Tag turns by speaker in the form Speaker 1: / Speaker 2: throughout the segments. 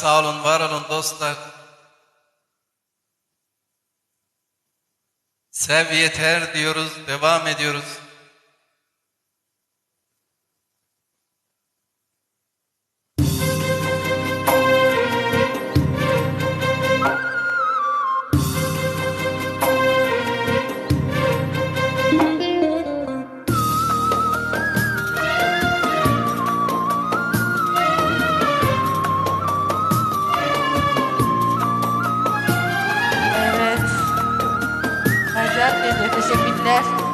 Speaker 1: sağ olun, var olun dostlar. Sev yeter diyoruz, devam ediyoruz.
Speaker 2: Teşekkürler.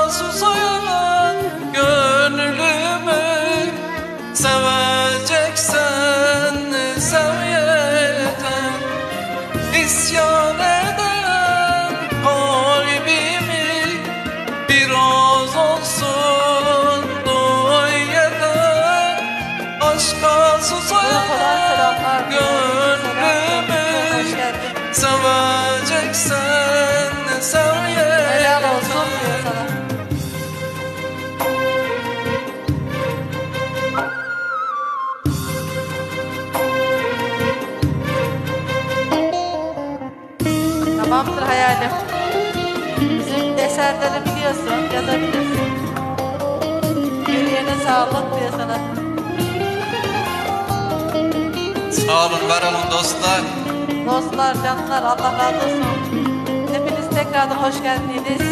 Speaker 1: Aşka susayan gönlümü seveceksen sev yeter İsyan eden kalbimi biraz olsun duy yeter Aşka susayan gönlümü. Seveceksen
Speaker 2: Tamamdır hayalim. Bizim eserleri biliyorsun, yazabilirsin. Yüreğine sağlık diyor sana.
Speaker 1: Sağ olun var olun dostlar
Speaker 2: Dostlar, canlar Allah razı olsun. Hepiniz tekrardan hoş geldiniz.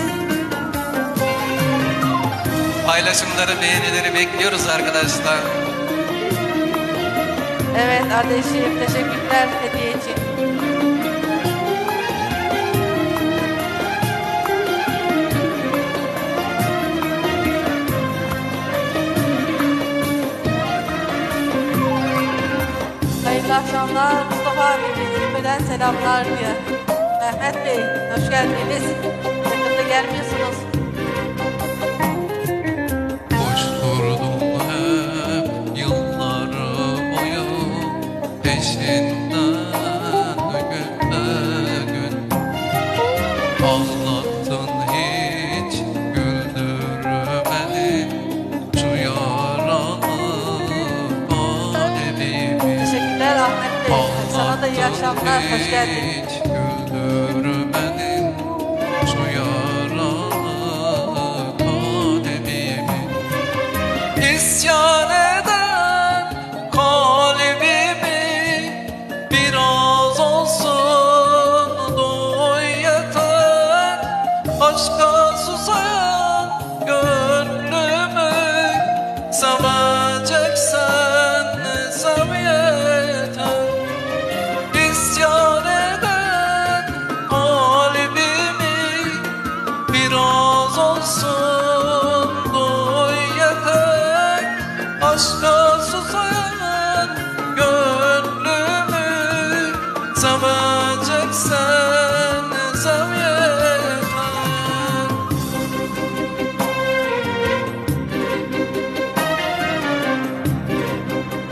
Speaker 1: Paylaşımları beğenileri bekliyoruz arkadaşlar
Speaker 2: Evet kardeşim teşekkürler hediye için. Akşamlar Mustafa abi İzmir'den selamlar diyor. Mehmet Bey hoş geldiniz. Yakında gelmiyorsunuz. Sana da iyi akşamlar. Hoş geldin.
Speaker 1: Aşka susayan